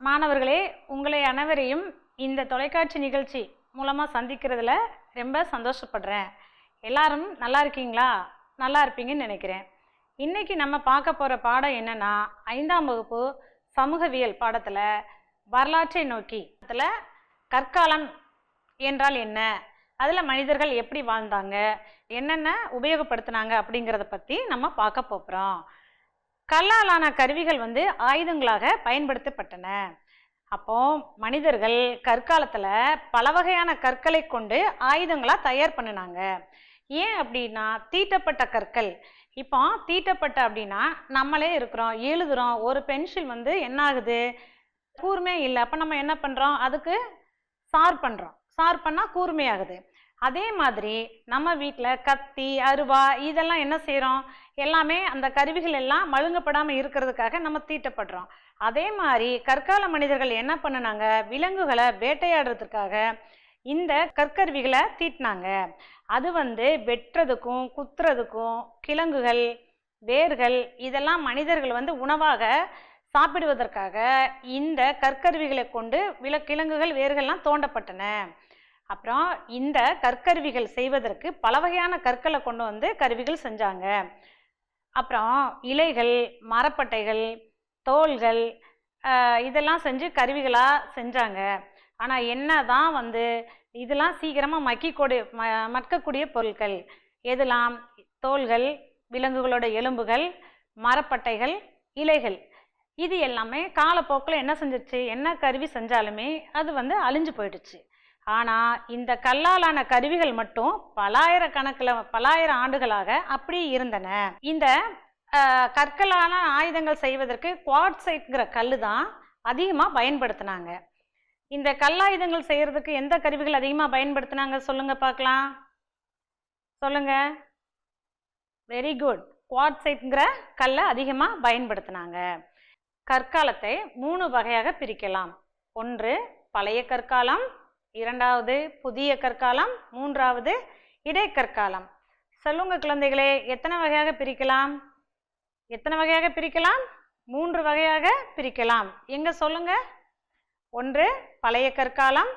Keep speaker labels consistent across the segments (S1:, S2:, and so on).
S1: மாணவர்களே உங்களை அனைவரையும் இந்த தொலைக்காட்சி நிகழ்ச்சி மூலமாக சந்திக்கிறதுல ரொம்ப சந்தோஷப்படுறேன். எல்லாரும் நல்லா இருக்கீங்களா? நல்லா இருப்பீங்கன்னு நினைக்கிறேன். இன்றைக்கி நம்ம பார்க்க போகிற பாடம் என்னென்னா ஐந்தாம் வகுப்பு சமூகவியல் பாடத்தில் வரலாற்றை நோக்கி. அதில் கற்காலம் என்றால் என்ன? அதில் மனிதர்கள் எப்படி வாழ்ந்தாங்க? என்னென்ன உபயோகப்படுத்தினாங்க அப்படிங்கிறத பற்றி நம்ம பார்க்க போகிறோம் கல்லாலான கருவிகள் வந்து ஆயுதங்களாக பயன்படுத்தப்பட்டன. அப்போ மனிதர்கள் கற்காலத்தில் பல வகையான கற்களை கொண்டு ஆயுதங்களாக தயார் பண்ணினாங்க. ஏன் அப்படின்னா தீட்டப்பட்ட கற்கள். இப்போ தீட்டப்பட்ட அப்படின்னா நம்மளே இருக்கிறோம் எழுதுறோம் ஒரு பென்சில் வந்து என்ன ஆகுது? கூர்மையே இல்லை. அப்போ நம்ம என்ன பண்ணுறோம் அதுக்கு சார் பண்ணுறோம் சார் பண்ணால் கூர்மையாகுது. அதே மாதிரி நம்ம வீட்டில் கத்தி அருவா இதெல்லாம் என்ன செய்கிறோம் எல்லாமே அந்த கருவிகள் எல்லாம் மழுங்கப்படாமல் இருக்கிறதுக்காக நம்ம தீட்டப்படுறோம். அதே மாதிரி கற்கால மனிதர்கள் என்ன பண்ணுனாங்க? விலங்குகளை வேட்டையாடுறதுக்காக இந்த கற்கருவிகளை தீட்டினாங்க. அது வந்து வெட்டுறதுக்கும் குத்துறதுக்கும் கிழங்குகள் வேர்கள் இதெல்லாம் மனிதர்கள் வந்து உணவாக சாப்பிடுவதற்காக இந்த கற்கருவிகளை கொண்டு வில கிழங்குகள் வேர்கள்லாம் தோண்டப்பட்டன. அப்புறம் இந்த கற்கருவிகள் செய்வதற்கு பல வகையான கற்களை கொண்டு வந்து கருவிகள் செஞ்சாங்க. அப்புறம் இலைகள் மரப்பட்டைகள் தோள்கள் இதெல்லாம் செஞ்சு கருவிகளாக செஞ்சாங்க. ஆனால் என்ன தான் வந்து இதெல்லாம் சீக்கிரமாக மக்கிக்கூடிய ம மக்கக்கூடிய பொருட்கள். எதெல்லாம்? தோள்கள் விலங்குகளோட எலும்புகள் மரப்பட்டைகள் இலைகள். இது எல்லாமே காலப்போக்கில் என்ன செஞ்சிருச்சு? என்ன கருவி செஞ்சாலுமே அது வந்து அழிஞ்சு போயிடுச்சு. ஆனால் இந்த கல்லாலான கருவிகள் மட்டும் பலாயிரக்கணக்கில் பலாயிரம் ஆண்டுகளாக அப்படி இருந்தன. இந்த கற்களான ஆயுதங்கள் செய்வதற்கு குவாட்சைட்ங்கிற கல் தான் அதிகமாக பயன்படுத்தினாங்க. இந்த கல்லாயுதங்கள் செய்யறதுக்கு எந்த கருவிகள் அதிகமாக பயன்படுத்தினாங்க சொல்லுங்க பார்க்கலாம் சொல்லுங்க. வெரி குட் குவாட்சைட்ங்கிற கல்லை அதிகமாக பயன்படுத்தினாங்க. கற்காலத்தை மூணு வகையாக பிரிக்கலாம். ஒன்று பழைய கற்காலம் இரண்டாவது புதிய கற்காலம் மூன்றாவது இடைக்கற்காலம். சொல்லுங்க குழந்தைகளே எத்தனை வகையாக பிரிக்கலாம்? எத்தனை வகையாக பிரிக்கலாம்? மூன்று வகையாக பிரிக்கலாம். எங்க சொல்லுங்க? ஒன்று பழைய கற்காலம்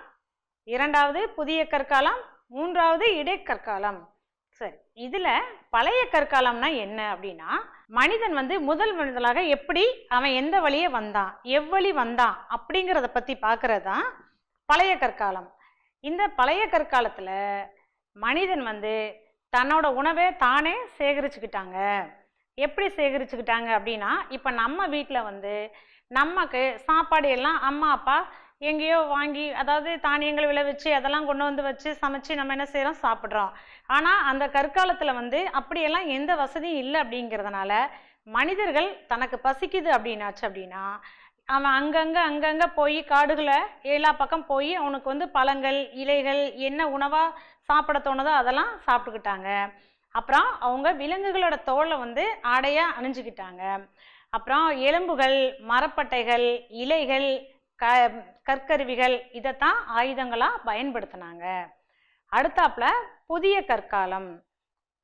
S1: இரண்டாவது புதிய கற்காலம் மூன்றாவது இடைக்கற்காலம். சரி இதுல பழைய கற்காலம்னா என்ன அப்படின்னா மனிதன் வந்து முதல் மனிதனாக எப்படி அவன் எந்த வழியே வந்தான் எவ்வழி வந்தான் அப்படிங்கிறத பத்தி பார்க்கறது தான் பழைய கற்காலம். இந்த பழைய கற்காலத்தில் மனிதன் வந்து தன்னோட உணவை தானே சேகரிச்சுக்கிட்டாங்க. எப்படி சேகரிச்சுக்கிட்டாங்க அப்படின்னா இப்போ நம்ம வீட்டில் வந்து நமக்கு சாப்பாடு எல்லாம் அம்மா அப்பா எங்கேயோ வாங்கி அதாவது தானியங்கள் விளைவிச்சு அதெல்லாம் கொண்டு வந்து வச்சு சமைச்சு நம்ம என்ன செய்கிறோம் சாப்பிட்றோம். ஆனால் அந்த கற்காலத்தில் வந்து அப்படியெல்லாம் எந்த வசதியும் இல்லை அப்படிங்கிறதுனால மனிதர்கள் தனக்கு பசிக்குது அப்படின்னாச்சு அப்படின்னா அவன் அங்கங்கே அங்கங்கே போய் காடுகளை எல்லா பக்கம் போய் அவனுக்கு வந்து பழங்கள் இலைகள் என்ன உணவாக சாப்பிட தோணுதோ அதெல்லாம் சாப்பிட்டுக்கிட்டாங்க. அப்புறம் அவங்க விலங்குகளோட தோலை வந்து ஆடையாக அணிஞ்சுக்கிட்டாங்க. அப்புறம் எலும்புகள் மரப்பட்டைகள் இலைகள் க கற்கருவிகள் இதைத்தான் ஆயுதங்களாக பயன்படுத்தினாங்க. அடுத்தாப்புல புதிய கற்காலம்.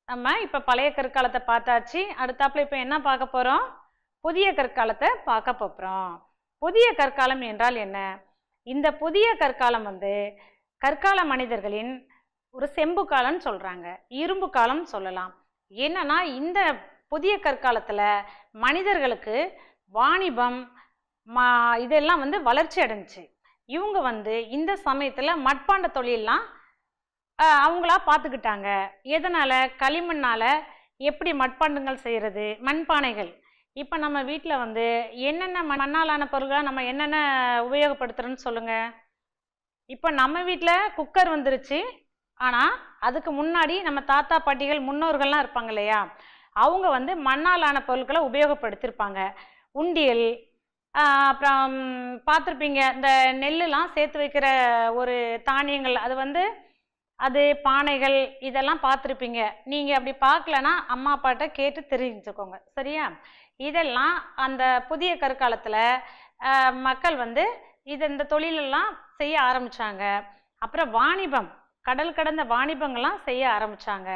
S1: நம்ம இப்போ பழைய கற்காலத்தை பார்த்தாச்சு. அடுத்தாப்புல இப்போ என்ன பார்க்க போகிறோம் புதிய கற்காலத்தை பார்க்க போகிறோம் புதிய கற்காலம் என்றால் என்ன? இந்த புதிய கற்காலம் வந்து கற்கால மனிதர்களின் ஒரு செம்பு காலம்னு சொல்கிறாங்க இரும்பு காலம் சொல்லலாம். என்னன்னா இந்த புதிய கற்காலத்தில் மனிதர்களுக்கு வாணிபம் மா இதெல்லாம் வந்து வளர்ச்சி அடைஞ்சிச்சு. இவங்க வந்து இந்த சமயத்தில் மட்பாண்ட தொழிலெலாம் அவங்களா பார்த்துக்கிட்டாங்க எதனால்? களிமண்ணால் எப்படி மட்பாண்டங்கள் செய்கிறது மண்பானைகள். இப்போ நம்ம வீட்டில் வந்து என்னென்ன மண்ணாலான பொருள்களை நம்ம என்னென்ன உபயோகப்படுத்துகிறோன்னு சொல்லுங்கள் இப்போ நம்ம வீட்டில் குக்கர் வந்துருச்சு. ஆனால் அதுக்கு முன்னாடி நம்ம தாத்தா பாட்டிகள் முன்னோர்கள்லாம் இருப்பாங்க இல்லையா? அவங்க வந்து மண்ணாலான பொருட்களை உபயோகப்படுத்தியிருப்பாங்க உண்டியல் அப்புறம் பார்த்துருப்பீங்க இந்த நெல்லுலாம் சேர்த்து வைக்கிற ஒரு தானியங்கள். அது வந்து அது பானைகள் இதெல்லாம் பார்த்துருப்பீங்க நீங்கள் அப்படி பார்க்கலன்னா அம்மா அப்பாட்ட கேட்டு தெரிஞ்சுக்கோங்க. சரியா? இதெல்லாம் அந்த புதிய கற்காலத்தில் மக்கள் வந்து இது இந்த தொழிலெல்லாம் செய்ய ஆரம்பிச்சாங்க. அப்புறம் வாணிபம் கடல் கடந்த வாணிபங்கள்லாம் செய்ய ஆரம்பித்தாங்க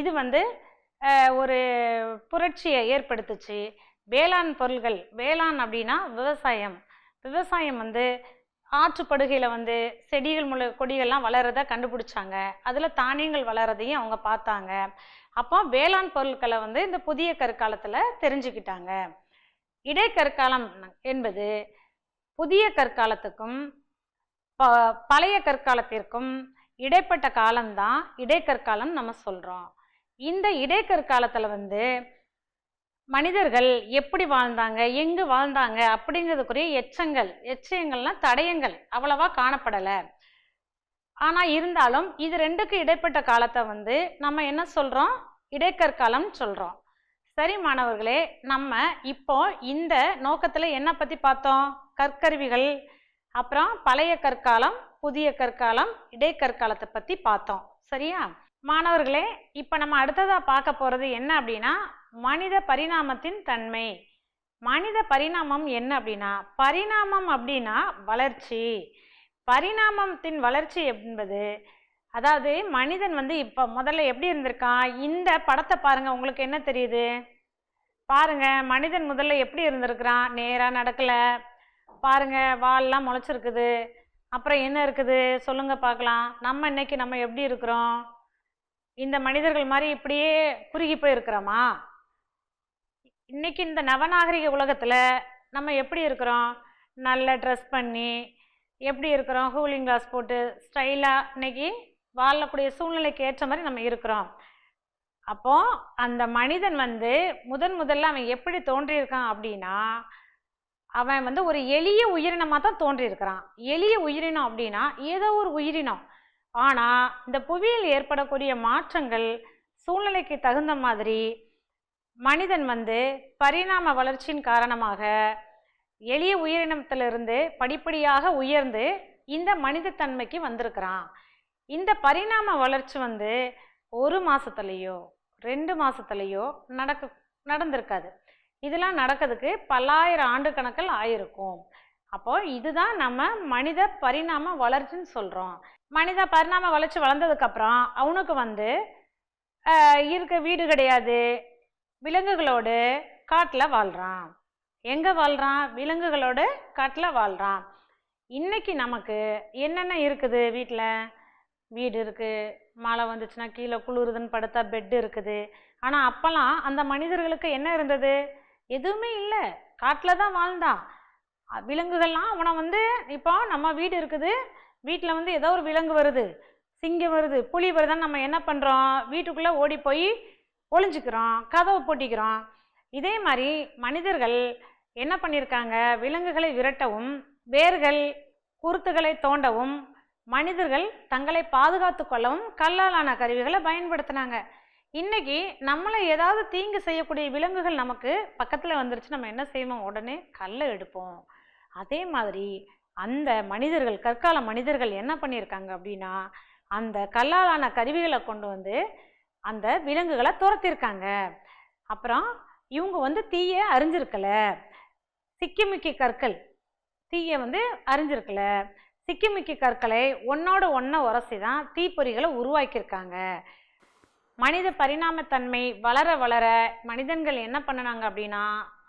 S1: இது வந்து ஒரு புரட்சியை ஏற்படுத்துச்சு. வேளாண் பொருள்கள் வேளாண் அப்படின்னா விவசாயம். விவசாயம் வந்து ஆற்றுப்படுகையில் வந்து செடிகள் முளை கொடிகள்லாம் வளர்கிறத கண்டுபிடிச்சாங்க. அதில் தானியங்கள் வளர்றதையும் அவங்க பார்த்தாங்க. அப்போ வேளாண் பொருட்களை வந்து இந்த புதிய கற்காலத்தில் தெரிஞ்சுக்கிட்டாங்க. இடைக்கற்காலம் என்பது புதிய கற்காலத்துக்கும் ப பழைய கற்காலத்திற்கும் இடைப்பட்ட காலம்தான் இடைக்கற்காலம் நம்ம சொல்கிறோம் இந்த இடைக்கற்காலத்தில் வந்து மனிதர்கள் எப்படி வாழ்ந்தாங்க எங்கு வாழ்ந்தாங்க அப்படிங்கிறதுக்குரிய எச்சங்கள் எச்சயங்கள்லாம் தடயங்கள் அவ்வளவா காணப்படலை. ஆனால் இருந்தாலும் இது ரெண்டுக்கு இடைப்பட்ட காலத்தை வந்து நம்ம என்ன சொல்கிறோம் இடைக்கற்காலம் சொல்கிறோம் சரி மாணவர்களே நம்ம இப்போ இந்த நோக்கத்தில் என்ன பற்றி பார்த்தோம்? கற்கருவிகள் அப்புறம் பழைய கற்காலம் புதிய கற்காலம் இடைக்கற்காலத்தை பற்றி பார்த்தோம். சரியா? மாணவர்களே இப்போ நம்ம அடுத்ததாக பார்க்க போகிறது என்ன அப்படின்னா மனித பரிணாமத்தின் தன்மை. மனித பரிணாமம் என்ன அப்படின்னா பரிணாமம் அப்படின்னா வளர்ச்சி. பரிணாமத்தின் வளர்ச்சி என்பது அதாவது மனிதன் வந்து இப்போ முதல்ல எப்படி இருந்திருக்கான்? இந்த படத்தை பாருங்கள் உங்களுக்கு என்ன தெரியுது? பாருங்கள் மனிதன் முதல்ல எப்படி இருந்திருக்கிறான்? நேராக நடக்கலை. பாருங்க வால்லாம் முளைச்சிருக்குது. அப்புறம் என்ன இருக்குது? சொல்லுங்கள் பார்க்கலாம். நம்ம இன்னைக்கு நம்ம எப்படி இருக்கிறோம்? இந்த மனிதர்கள் மாதிரி இப்படியே குறுகி போயிருக்கிறோமா? இன்னைக்கு இந்த நவநாகரிக உலகத்தில் நம்ம எப்படி இருக்கிறோம்? நல்ல ட்ரெஸ் பண்ணி எப்படி இருக்கிறோம்? கூலிங் கிளாஸ் போட்டு ஸ்டைலாக இன்னைக்கு வாழக்கூடிய சூழ்நிலைக்கு ஏற்ற மாதிரி நம்ம இருக்கிறோம். அப்போ அந்த மனிதன் வந்து முதன் முதல்ல அவன் எப்படி தோன்றியிருக்கான் அப்படின்னா அவன் வந்து ஒரு எளிய உயிரினமாக தான் தோன்றியிருக்கிறான். எளிய உயிரினம் அப்படின்னா ஏதோ ஒரு உயிரினம். ஆனால் இந்த புவியில் ஏற்படக்கூடிய மாற்றங்கள் சூழ்நிலைக்கு தகுந்த மாதிரி மனிதன் வந்து பரிணாம வளர்ச்சியின் காரணமாக எளிய உயிரினத்திலிருந்து படிப்படியாக உயர்ந்து இந்த மனிதத்தன்மைக்கு வந்திருக்கிறான். இந்த பரிணாம வளர்ச்சி வந்து ஒரு மாதத்துலேயோ ரெண்டு மாதத்துலேயோ நடக்க நடந்திருக்காது. இதெல்லாம் நடக்கிறதுக்கு பல்லாயிரம் ஆண்டு கணக்கில் ஆயிருக்கும். அப்போ இதுதான் நம்ம மனித பரிணாம வளர்ச்சின்னு சொல்கிறோம் மனித பரிணாம வளர்ச்சி வளர்ந்ததுக்கப்புறம் அவனுக்கு வந்து இருக்க வீடு கிடையாது. விலங்குகளோடு காட்டில் வாழ்கிறான் எங்கே வாழ்கிறான் விலங்குகளோடு காட்டில் வாழ்கிறான் இன்னைக்கு நமக்கு என்னென்ன இருக்குது வீட்டில் வீடு இருக்குது மழை வந்துச்சுன்னா கீழே குளிருதுன்னு படுத்தா பெட் இருக்குது. ஆனால் அப்போல்லாம் அந்த மனிதர்களுக்கு என்ன இருந்தது? எதுவுமே இல்லை. காட்டில் தான் வாழ்ந்தான். விலங்குகள்லாம் அவனை வந்து இப்போ நம்ம வீடு இருக்குது வீட்டில் வந்து ஏதோ ஒரு விலங்கு வருது சிங்கம் வருது புலி வருதுன்னு நம்ம என்ன பண்ணுறோம் வீட்டுக்குள்ளே ஓடி போய் ஒளிஞ்சிக்கிறோம் கதவை போட்டிக்கிறோம். இதே மாதிரி மனிதர்கள் என்ன பண்ணியிருக்காங்க? விலங்குகளை விரட்டவும் வேர்கள் குருத்துகளை தோண்டவும் மனிதர்கள் தங்களை பாதுகாத்து கொள்ளவும் கல்லாலான கருவிகளை பயன்படுத்தினாங்க. இன்னைக்கு நம்மளை ஏதாவது தீங்கு செய்யக்கூடிய விலங்குகள் நமக்கு பக்கத்தில் வந்துருச்சு நம்ம என்ன செய்வோம்? உடனே கல்லை எடுப்போம். அதே மாதிரி அந்த மனிதர்கள் கற்கால மனிதர்கள் என்ன பண்ணியிருக்காங்க அப்படின்னா அந்த கல்லாலான கருவிகளை கொண்டு வந்து அந்த விலங்குகளை துரத்திருக்காங்க. அப்புறம் இவங்க வந்து தீயை அறிஞ்சிருக்கல. சிக்கிமிக்கி கற்கள் தீயை வந்து அறிஞ்சிருக்கல. சிக்கிமிக்கி கற்களை ஒன்னோட ஒன்றை உரசி தான் தீப்பொறிகளை உருவாக்கியிருக்காங்க. மனித பரிணாமத்தன்மை வளர வளர மனிதன்கள் என்ன பண்ணுனாங்க அப்படின்னா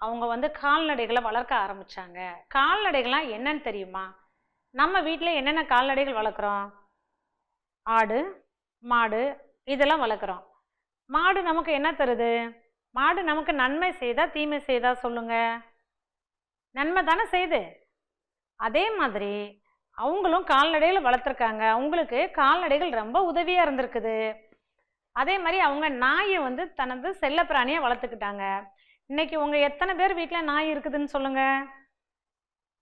S1: அவங்க வந்து கால்நடைகளை வளர்க்க ஆரம்பித்தாங்க கால்நடைகள்லாம் என்னன்னு தெரியுமா? நம்ம வீட்டில் என்னென்ன கால்நடைகள் வளர்க்குறோம்? ஆடு மாடு இதெல்லாம் வளர்க்குறோம். மாடு நமக்கு என்ன தருது? மாடு நமக்கு நன்மை செய்தா தீமை செய்தா சொல்லுங்க. நன்மை தானே செய்யுது அதே மாதிரி அவங்களும் கால்நடைகளை வளர்த்துருக்காங்க. அவங்களுக்கு கால்நடைகள் ரொம்ப உதவியாக இருந்திருக்குது. அதே மாதிரி அவங்க நாயை வந்து தனது செல்லப்பிராணியை வளர்த்துக்கிட்டாங்க. இன்னைக்கு உங்கள் எத்தனை பேர் வீட்டில் நாய் இருக்குதுன்னு சொல்லுங்க.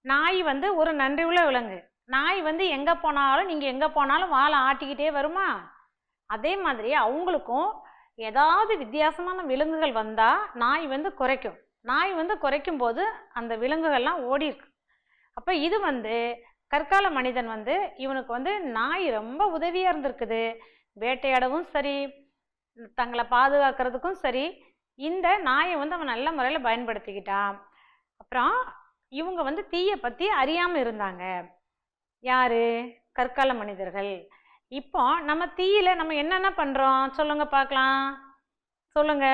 S1: நாய் வந்து ஒரு நன்றி உள்ள விலங்கு. நாய் வந்து எங்கே போனாலும் நீங்கள் எங்கே போனாலும் வாழை ஆட்டிக்கிட்டே வருமா? அதே மாதிரி அவங்களுக்கும் ஏதாவது வித்தியாசமான விலங்குகள் வந்தால் நாய் வந்து குறைக்கும். நாய் வந்து குறைக்கும் போது அந்த விலங்குகள்லாம் ஓடி இருக்கு அப்போ இது வந்து கற்கால மனிதன் வந்து இவனுக்கு வந்து நாய் ரொம்ப உதவியாக இருந்திருக்குது. வேட்டையாடவும் சரி தங்களை பாதுகாக்கிறதுக்கும் சரி இந்த நாயை வந்து அவன் நல்ல முறையில் பயன்படுத்திக்கிட்டான். அப்புறம் இவங்க வந்து தீயை பற்றி அறியாமல் இருந்தாங்க. யார்? கற்கால மனிதர்கள். இப்போ நம்ம தீயில நம்ம என்னென்ன பண்ணுறோம் சொல்லுங்க பார்க்கலாம். சொல்லுங்க.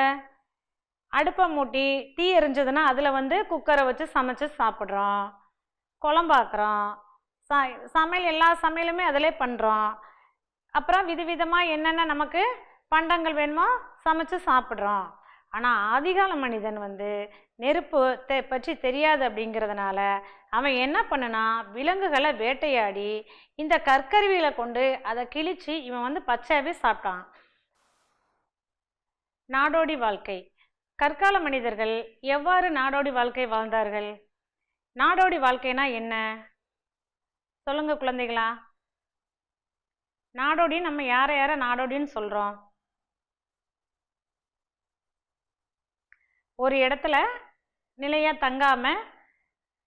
S1: அடுப்பை மூட்டி தீ எரிஞ்சதுன்னா அதில் வந்து குக்கரை வச்சு சமைச்சு சாப்பிட்றோம். குழம்பாக்குறோம் ச சமையல் எல்லா சமையலுமே அதிலே பண்ணுறோம் அப்புறம் விதவிதமாக என்னென்ன நமக்கு பண்டங்கள் வேணுமோ சமைச்சு சாப்பிட்றோம். ஆனால் ஆதிகால மனிதன் வந்து நெருப்பு தெ பற்றி தெரியாது அப்படிங்கிறதுனால அவன் என்ன பண்ணுனா விலங்குகளை வேட்டையாடி இந்த கற்கருவியில் கொண்டு அதை கிழித்து இவன் வந்து பச்சையாகவே சாப்பிட்டான். நாடோடி வாழ்க்கை. கற்கால மனிதர்கள் எவ்வாறு நாடோடி வாழ்க்கை வாழ்ந்தார்கள்? நாடோடி வாழ்க்கைனா என்ன? சொல்லுங்க குழந்தைகளா. நாடோடி நம்ம யாரை யாரை நாடோடின்னு சொல்கிறோம் ஒரு இடத்துல நிலையாக தங்காமல்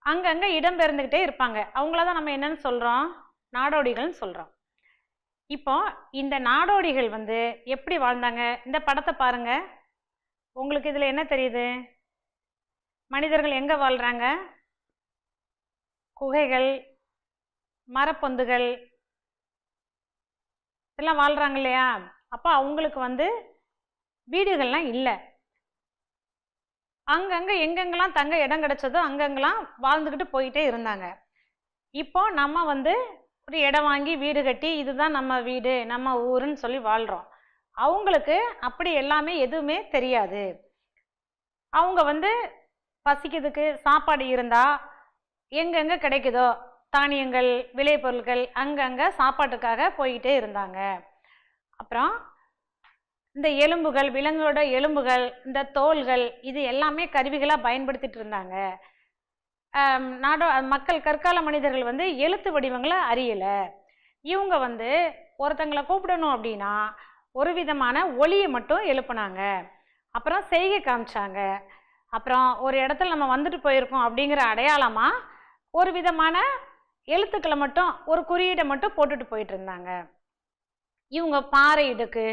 S1: அங்கங்கே இடம்பெயர்ந்துக்கிட்டே இருப்பாங்க. அவங்கள தான் நம்ம என்னன்னு சொல்கிறோம் நாடோடிகள்னு சொல்கிறோம் இப்போ இந்த நாடோடிகள் வந்து எப்படி வாழ்ந்தாங்க? இந்த படத்தை பாருங்க. உங்களுக்கு இதில் என்ன தெரியுது? மனிதர்கள் எங்கே வாழ்கிறாங்க குகைகள் மரப்பொந்துகள் இதெல்லாம் வாழ்கிறாங்க இல்லையா? அப்போ அவங்களுக்கு வந்து வீடுகள்லாம் இல்லை. அங்கங்கே எங்கெங்கெல்லாம் தங்க இடம் கிடச்சதோ அங்கங்கெல்லாம் வாழ்ந்துக்கிட்டு போயிட்டே இருந்தாங்க. இப்போ நம்ம வந்து ஒரு இடம் வாங்கி வீடு கட்டி இதுதான் நம்ம வீடு நம்ம ஊருன்னு சொல்லி வாழ்கிறோம் அவங்களுக்கு அப்படி எல்லாமே எதுவுமே தெரியாது. அவங்க வந்து பசிக்கிறதுக்கு சாப்பாடு இருந்தால் எங்கெங்கே கிடைக்குதோ தானியங்கள் விளைபொருட்கள் அங்கங்கே சாப்பாட்டுக்காக போய்கிட்டே இருந்தாங்க. அப்புறம் இந்த எலும்புகள் விலங்கோட எலும்புகள் இந்த தோல்கள் இது எல்லாமே கருவிகளாக பயன்படுத்திட்டு இருந்தாங்க. நாடோ மக்கள் கற்கால மனிதர்கள் வந்து எழுத்து வடிவங்களை அறியலை. இவங்க வந்து ஒருத்தங்களை கூப்பிடணும் அப்படின்னா ஒரு விதமான ஒளியை மட்டும் எழுப்புனாங்க. அப்புறம் செய்கை காமிச்சாங்க. அப்புறம் ஒரு இடத்துல நம்ம வந்துட்டு போயிருக்கோம் அப்படிங்கிற அடையாளமாக ஒரு விதமான எழுத்துக்களை மட்டும் ஒரு குறியீடை மட்டும் போட்டுட்டு போயிட்டு இருந்தாங்க. இவங்க பாறை இடுக்கு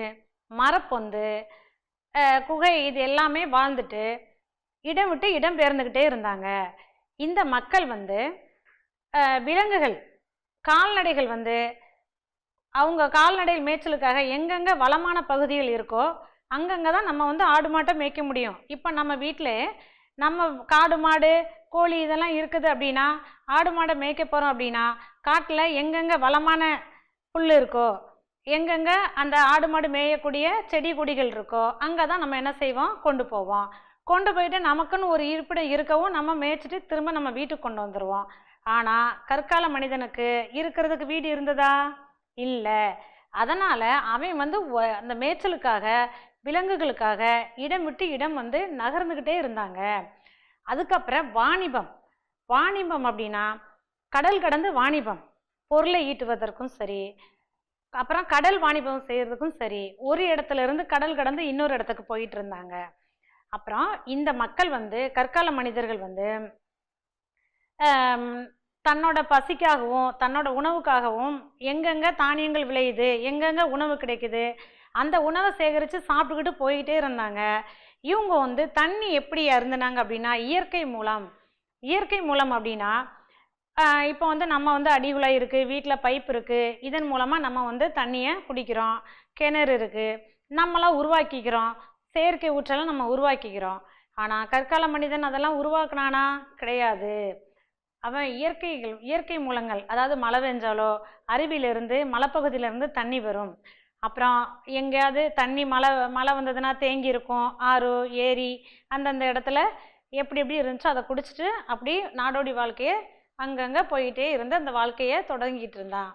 S1: மரப்பொந்து குகை இது எல்லாமே வாழ்ந்துட்டு இடம் விட்டு இடம் பெயர்ந்துக்கிட்டே இருந்தாங்க. இந்த மக்கள் வந்து விலங்குகள் கால்நடைகள் வந்து அவங்க கால்நடைகள் மேய்ச்சலுக்காக எங்கெங்கே வளமான பகுதிகள் இருக்கோ அங்கங்கே தான் நம்ம வந்து ஆடு மாட்டை மேய்க்க முடியும். இப்போ நம்ம வீட்டில் நம்ம காடு மாடு கோழி இதெல்லாம் இருக்குது அப்படின்னா ஆடு மாடை மேய்க்க போகிறோம் அப்படின்னா காட்டில் எங்கெங்கே வளமான புல் இருக்கோ எங்கெங்கே அந்த ஆடு மாடு மேயக்கூடிய செடி கொடிகள் இருக்கோ அங்கே தான் நம்ம என்ன செய்வோம்? கொண்டு போவோம். கொண்டு போயிட்டு நமக்குன்னு ஒரு இருப்பிடம் இருக்கவும் நம்ம மேய்ச்சிட்டு திரும்ப நம்ம வீட்டுக்கு கொண்டு வந்துடுவோம் ஆனால் கற்கால மனிதனுக்கு இருக்கிறதுக்கு வீடு இருந்ததா? இல்லை. அதனால் அவன் வந்து அந்த மேய்ச்சலுக்காக விலங்குகளுக்காக இடம் விட்டு இடம் வந்து நகர்ந்துக்கிட்டே இருந்தாங்க. அதுக்கப்புறம் வாணிபம். வாணிபம் அப்படின்னா கடல் கடந்து வாணிபம். பொருளை ஈட்டுவதற்கும் சரி அப்புறம் கடல் வாணிபம் செய்கிறதுக்கும் சரி ஒரு இடத்துல இருந்து கடல் கடந்து இன்னொரு இடத்துக்கு போயிட்டு இருந்தாங்க. அப்புறம் இந்த மக்கள் வந்து கற்கால மனிதர்கள் வந்து தன்னோட பசிக்காகவும் தன்னோட உணவுக்காகவும் எங்கெங்கே தானியங்கள் விளையுது எங்கெங்கே உணவு கிடைக்குது அந்த உணவை சேகரித்து சாப்பிட்டுக்கிட்டு போயிட்டே இருந்தாங்க. இவங்க வந்து தண்ணி எப்படி அருந்தினாங்க அப்படின்னா இயற்கை மூலம். இயற்கை மூலம் அப்படின்னா இப்போ வந்து நம்ம வந்து அடி இருக்குது வீட்டில் பைப் இருக்குது இதன் மூலமாக நம்ம வந்து தண்ணியை குடிக்கிறோம். கிணறு இருக்குது நம்மளாம் உருவாக்கிக்கிறோம். செயற்கை ஊற்றலை நம்ம உருவாக்கிக்கிறோம். ஆனால் கற்கால மனிதன் அதெல்லாம் உருவாக்குனானா? கிடையாது. அவன் இயற்கைகள் இயற்கை மூலங்கள் அதாவது மழை பெஞ்சாலோ அருவியிலிருந்து மலைப்பகுதியிலேருந்து தண்ணி வரும். அப்புறம் எங்கேயாவது தண்ணி மழை மழை வந்ததுன்னா தேங்கி இருக்கும் ஆறு ஏரி அந்தந்த இடத்துல எப்படி எப்படி இருந்துச்சோ அதை குடிச்சிட்டு அப்படி நாடோடி வாழ்க்கையை அங்கங்கே போயிட்டே இருந்து அந்த வாழ்க்கையை தொடங்கிட்டு இருந்தான்.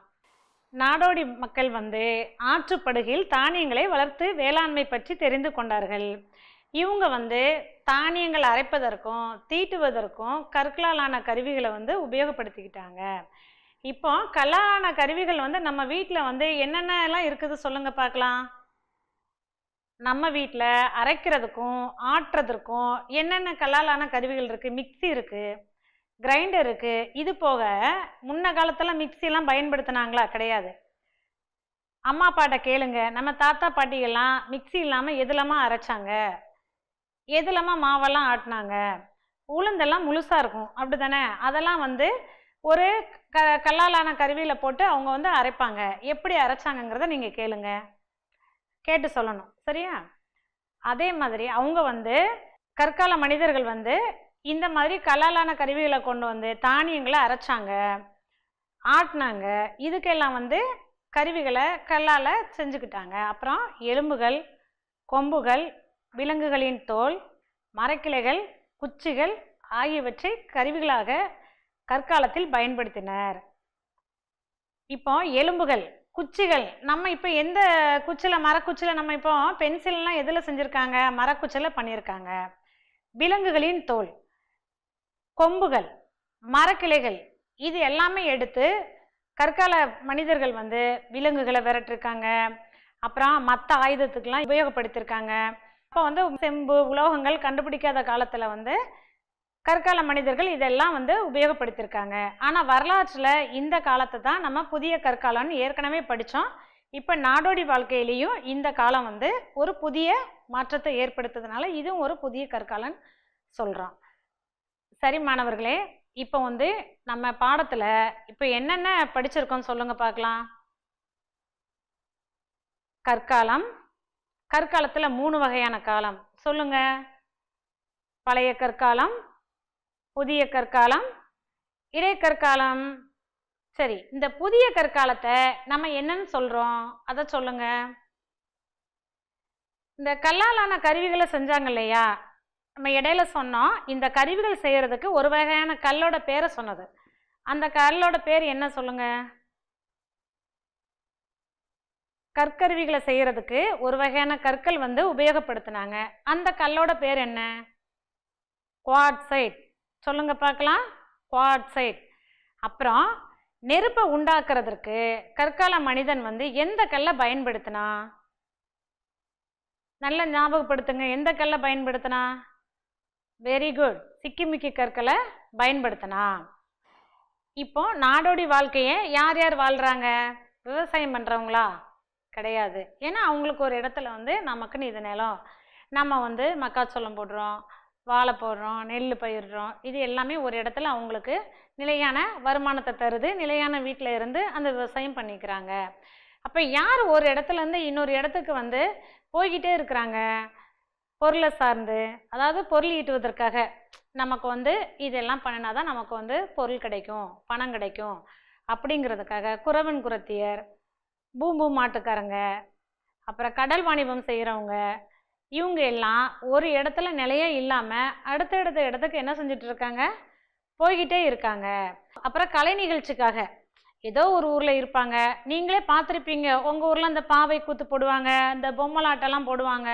S1: நாடோடி மக்கள் வந்து ஆற்றுப்படுகையில் தானியங்களை வளர்த்து வேளாண்மை பற்றி தெரிந்து கொண்டார்கள். இவங்க வந்து தானியங்கள் அரைப்பதற்கும் தீட்டுவதற்கும் கற்களாலான கருவிகளை வந்து உபயோகப்படுத்திக்கிட்டாங்க. இப்போ கலான கருவிகள் வந்து நம்ம வீட்டில் வந்து என்னென்ன எல்லாம் இருக்குது சொல்லுங்க பார்க்கலாம். நம்ம வீட்டில் அரைக்கிறதுக்கும் ஆட்டுறதுக்கும் என்னென்ன கல்லாலான கருவிகள் இருக்குது மிக்ஸி இருக்குது கிரைண்டர் இருக்குது இது போக முன்ன காலத்தில் மிக்ஸிலாம் பயன்படுத்தினாங்களா? கிடையாது. அம்மா அப்பாட்ட கேளுங்க. நம்ம தாத்தா பாட்டிகள்லாம் மிக்ஸி இல்லாமல் எதுலமா அரைச்சாங்க? எதுலமா மாவெல்லாம் ஆட்டினாங்க? உளுந்தெல்லாம் முழுசாக இருக்கும். அப்படி தானே அதெல்லாம் வந்து ஒரு க கல்லாலான கருவியில் போட்டு அவங்க வந்து அரைப்பாங்க. எப்படி அரைச்சாங்கங்கிறத நீங்கள் கேளுங்க. கேட்டு சொல்லணும். சரியா? அதே மாதிரி அவங்க வந்து கற்கால மனிதர்கள் வந்து இந்த மாதிரி கல்லாலான கருவிகளை கொண்டு வந்து தானியங்களை அரைச்சாங்க. ஆட்டினாங்க. இதுக்கெல்லாம் வந்து கருவிகளை கல்லால் செஞ்சுக்கிட்டாங்க. அப்புறம் எலும்புகள் கொம்புகள் விலங்குகளின் தோல் மரக்கிளைகள் குச்சிகள் ஆகியவற்றை கருவிகளாக கற்காலத்தில் பயன்படுத்தினர். இப்போ எலும்புகள் குச்சிகள் நம்ம இப்போ எந்த குச்சியில் மரக்குச்சியில் நம்ம இப்போ பென்சில்லாம் எதில் செஞ்சுருக்காங்க? மரக்குச்சியில் பண்ணியிருக்காங்க விலங்குகளின் தோல் கொம்புகள் மரக்கிளைகள் இது எல்லாமே எடுத்து கற்கால மனிதர்கள் வந்து விலங்குகளை விரட்டிருக்காங்க. அப்புறம் மற்ற ஆயுதத்துக்கெல்லாம் உபயோகப்படுத்தியிருக்காங்க அப்போ வந்து செம்பு உலோகங்கள் கண்டுபிடிக்காத காலத்தில் வந்து கற்கால மனிதர்கள் இதெல்லாம் வந்து உபயோகப்படுத்தியிருக்காங்க ஆனால் வரலாற்றில் இந்த காலத்தை தான் நம்ம புதிய கற்காலம்னு ஏற்கனவே படித்தோம் இப்போ நாடோடி வாழ்க்கையிலையும் இந்த காலம் வந்து ஒரு புதிய மாற்றத்தை ஏற்படுத்துறதுனால இதுவும் ஒரு புதிய கற்காலன் சொல்கிறோம் சரி மாணவர்களே இப்போ வந்து நம்ம பாடத்தில் இப்போ என்னென்ன படிச்சிருக்கோம் சொல்லுங்க பார்க்கலாம். கற்காலம் கற்காலத்தில் மூணு வகையான காலம். சொல்லுங்க. பழைய கற்காலம் புதிய கற்காலம் இடைக்கற்காலம் சரி இந்த புதிய கற்காலத்தை நம்ம என்னன்னு சொல்கிறோம் அதை சொல்லுங்க. இந்த கல்லாலான கருவிகளை செஞ்சாங்க இல்லையா? நம்ம இடையில சொன்னோம் இந்த கருவிகள் செய்யறதுக்கு ஒரு வகையான கல்லோட பேரை சொன்னது. அந்த கல்லோட பேர் என்ன சொல்லுங்க? கற்கருவிகளை செய்யறதுக்கு ஒரு வகையான கற்கள் வந்து உபயோகப்படுத்தினாங்க. அந்த கல்லோட பேர் என்ன? குவாட்சைட். சொல்லுங்க பார்க்கலாம். குவாட்சைட் அப்புறம் நெருப்பை உண்டாக்குறதற்கு கற்கால மனிதன் வந்து எந்த கல்லை பயன்படுத்தினா? நல்ல ஞாபகப்படுத்துங்க. எந்த கல்லை பயன்படுத்தினா? வெரி குட் சிக்கிமிக்கி கற்களை பயன்படுத்தினா. இப்போ நாடோடி வாழ்க்கையை யார் யார் வாழ்கிறாங்க விவசாயம் பண்ணுறவங்களா கிடையாது. ஏன்னா அவங்களுக்கு ஒரு இடத்துல வந்து நமக்குன்னு இது நிலம். நம்ம வந்து மக்காச்சோளம் போடுறோம். வாழை போடுறோம் நெல் பயிர்றோம் இது எல்லாமே ஒரு இடத்துல அவங்களுக்கு நிலையான வருமானத்தை தருது நிலையான வீட்டில் இருந்து அந்த விவசாயம் பண்ணிக்கிறாங்க. அப்போ யார் ஒரு இடத்துல இருந்து இன்னொரு இடத்துக்கு வந்து போய்கிட்டே இருக்கிறாங்க? பொருளை சார்ந்து அதாவது பொருள் ஈட்டுவதற்காக நமக்கு வந்து இதெல்லாம் பண்ணினா தான் நமக்கு வந்து பொருள் கிடைக்கும் பணம் கிடைக்கும். அப்படிங்கிறதுக்காக குறவன் குரத்தியர் பூம்பு மாட்டுக்காரங்க அப்புறம் கடல் வாணிபம் செய்கிறவங்க இவங்க எல்லாம் ஒரு இடத்துல நிலையே இல்லாமல் அடுத்தடுத்த இடத்துக்கு என்ன செஞ்சுட்டு இருக்காங்க போய்கிட்டே இருக்காங்க. அப்புறம் கலை நிகழ்ச்சிக்காக. ஏதோ ஒரு ஊரில் இருப்பாங்க. நீங்களே பார்த்துருப்பீங்க. உங்கள் ஊரில் அந்த பாவை கூத்து போடுவாங்க இந்த பொம்மலாட்டெல்லாம் போடுவாங்க.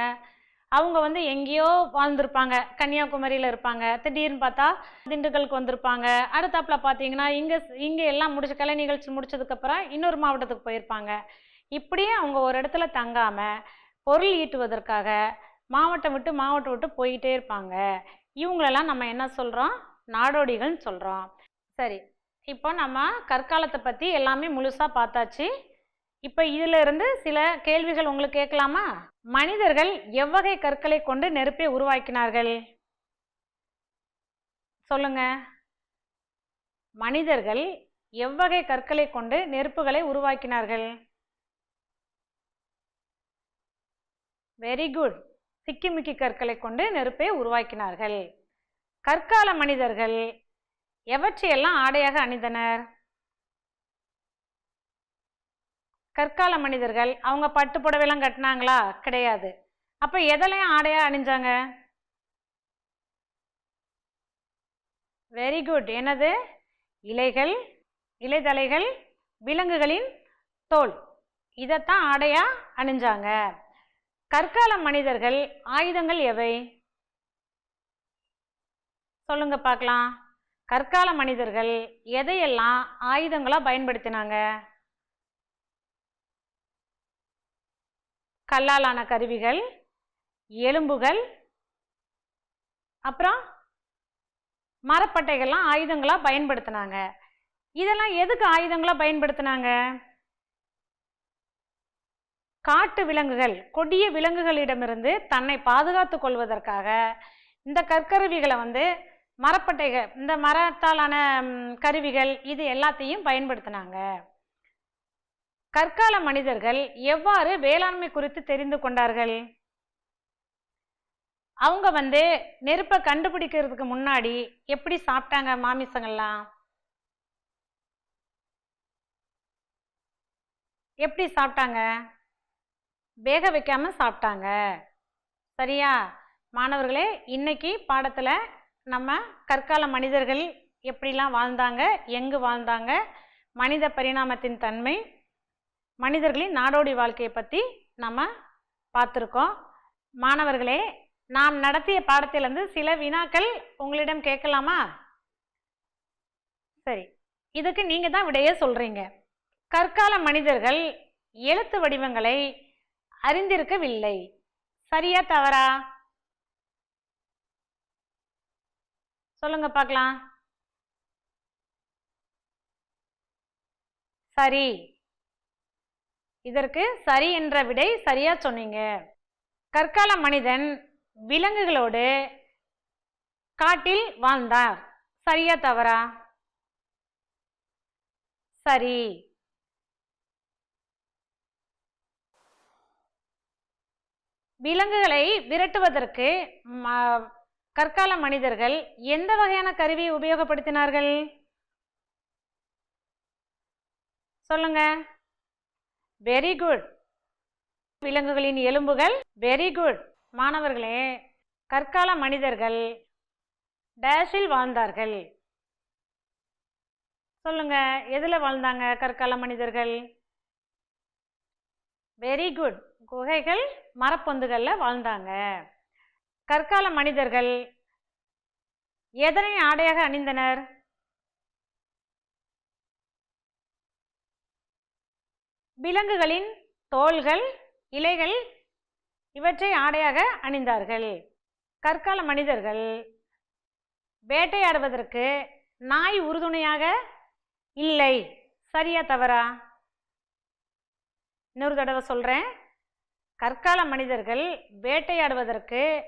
S1: அவங்க வந்து எங்கேயோ வாழ்ந்திருப்பாங்க. கன்னியாகுமரியில் இருப்பாங்க. திடீர்னு பார்த்தா திண்டுக்கலுக்கு வந்திருப்பாங்க. அடுத்தாப்புல பார்த்தீங்கன்னா இங்கே இங்கே எல்லாம் முடிச்ச கலை நிகழ்ச்சி முடிச்சதுக்கப்புறம் இன்னொரு மாவட்டத்துக்கு போயிருப்பாங்க. இப்படியே அவங்க ஒரு இடத்துல தங்காமல் பொருள் ஈட்டுவதற்காக மாவட்டம் விட்டு மாவட்டம் விட்டு போயிட்டே இருப்பாங்க. இவங்களெல்லாம் நம்ம என்ன சொல்கிறோம் நாடோடிகள்னு சொல்கிறோம் சரி இப்போ நம்ம கற்காலத்தை பற்றி எல்லாமே முழுசாக பார்த்தாச்சு. இப்போ இதில் இருந்து சில கேள்விகள் உங்களுக்கு கேட்கலாமா? மனிதர்கள் எவ்வகை கற்களை கொண்டு நெருப்பை உருவாக்கினார்கள்? சொல்லுங்க. மனிதர்கள் எவ்வகை கற்களை கொண்டு நெருப்புகளை உருவாக்கினார்கள்? வெரி குட் சிக்கிமிக்கி கற்களை கொண்டு நெருப்பை உருவாக்கினார்கள். கற்கால மனிதர்கள் எவற்றையெல்லாம் ஆடையாக அணிந்தனர்? கற்கால மனிதர்கள் அவங்க பட்டு புடவைலாம் கட்டினாங்களா? கிடையாது. அப்போ எதெல்லாம் ஆடையா அணிஞ்சாங்க? வெரி குட் என்னது? இலைகள் இலைதலைகள் விலங்குகளின் தோல். இதைத்தான் ஆடையா அணிஞ்சாங்க. கற்கால மனிதர்கள் ஆயுதங்கள் எவை? சொல்லுங்க பார்க்கலாம். கற்கால மனிதர்கள் எதையெல்லாம் ஆயுதங்களா பயன்படுத்தினாங்க? கல்லாலான கருவிகள் எலும்புகள் அப்புறம் மரப்பட்டைகள்லாம் ஆயுதங்களாக பயன்படுத்தினாங்க. இதெல்லாம் எதுக்கு ஆயுதங்களாக பயன்படுத்தினாங்க? காட்டு விலங்குகள் கொடிய விலங்குகளிடமிருந்து தன்னை பாதுகாத்து கொள்வதற்காக இந்த கற்கருவிகளை வந்து மரப்பட்டைகள் இந்த மரத்தாலான கருவிகள் இது எல்லாத்தையும் பயன்படுத்தினாங்க. கற்கால மனிதர்கள் எவ்வாறு வேளாண்மை குறித்து தெரிந்து கொண்டார்கள்? அவங்க வந்து நெருப்பை கண்டுபிடிக்கிறதுக்கு முன்னாடி எப்படி சாப்பிட்டாங்க மாமிசங்கள்லாம்? எப்படி சாப்பிட்டாங்க? வேக வைக்காமல் சாப்பிட்டாங்க. சரியா? மாணவர்களே இன்னைக்கு பாடத்தில் நம்ம கற்கால மனிதர்கள் எப்படிலாம் வாழ்ந்தாங்க எங்கு வாழ்ந்தாங்க மனித பரிணாமத்தின் தன்மை மனிதர்களின் நாடோடி வாழ்க்கையை பற்றி நம்ம பார்த்துருக்கோம். மாணவர்களே நாம் நடத்திய பாடத்திலிருந்து சில வினாக்கள் உங்களிடம் கேட்கலாமா? சரி இதுக்கு நீங்கள் தான் விடையே சொல்கிறீங்க கற்கால மனிதர்கள் எழுத்து வடிவங்களை அறிந்திருக்கவில்லை. சரியா தவறா? சொல்லுங்க பார்க்கலாம். சரி. இதற்கு சரி என்ற விடை சரியா சொன்னீங்க. கற்கால மனிதன் விலங்குகளோடு காட்டில் வாழ்ந்தார். சரியா தவறா? சரி. விலங்குகளை விரட்டுவதற்கு கற்கால மனிதர்கள் எந்த வகையான கருவியை உபயோகப்படுத்தினார்கள்? சொல்லுங்க. வெரி குட் விலங்குகளின் எலும்புகள் வெரி குட் மாணவர்களே கற்கால மனிதர்கள் டேஷில் வாழ்ந்தார்கள். சொல்லுங்க எதில் வாழ்ந்தாங்க கற்கால மனிதர்கள்? வெரி குட் குகைகள் மரப்பொந்துகளில் வாழ்ந்தாங்க. கற்கால மனிதர்கள் எதனை ஆடையாக அணிந்தனர்? விலங்குகளின் தோள்கள் இலைகள் இவற்றை ஆடையாக அணிந்தார்கள். கற்கால மனிதர்கள் வேட்டையாடுவதற்கு நாய் உறுதுணையாக இல்லை. சரியா தவறா? இன்னொரு தடவை சொல்கிறேன் கற்கால மனிதர்கள் வேட்டையாடுவதற்கு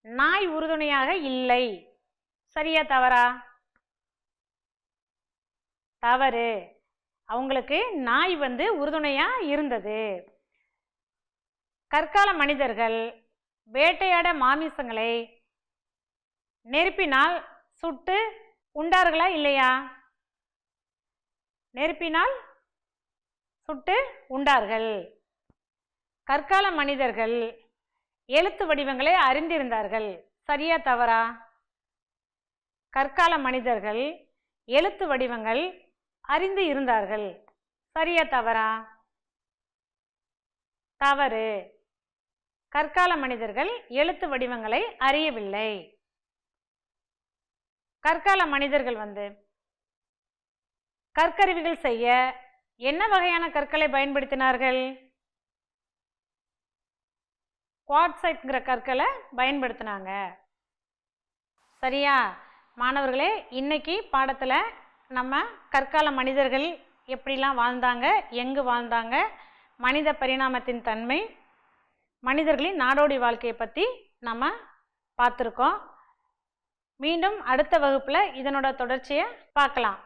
S1: நாய் உறுதுணையாக இல்லை. சரியா தவறா? தவறு. அவங்களுக்கு நாய் வந்து உறுதுணையா இருந்தது. கற்கால மனிதர்கள் வேட்டையாட மாமிசங்களை நெருப்பினால் சுட்டு உண்டார்களா இல்லையா? நெருப்பினால் சுட்டு உண்டார்கள். கற்கால மனிதர்கள் எழுத்து வடிவங்களை அறிந்திருந்தார்கள். சரியா தவறா? கற்கால மனிதர்கள் எழுத்து வடிவங்கள் அறிந்து இருந்தார்கள். சரியா தவறா? தவறு. கற்கால மனிதர்கள் எழுத்து வடிவங்களை அறியவில்லை. கற்கால மனிதர்கள் வந்து கற்கருவிகள் செய்ய என்ன வகையான கற்களை பயன்படுத்தினார்கள்? குவாட்சைட்ங்கிற கற்களை பயன்படுத்தினாங்க. சரியா? மாணவர்களே இன்னைக்கு பாடத்தில் நம்ம கற்கால மனிதர்கள் எப்படிலாம் வாழ்ந்தாங்க எங்கு வாழ்ந்தாங்க மனித பரிணாமத்தின் தன்மை மனிதர்களின் நாடோடி வாழ்க்கையை பற்றி நம்ம பார்த்துருக்கோம். மீண்டும் அடுத்த வகுப்பில் இதனோட தொடர்ச்சியை பார்க்கலாம்.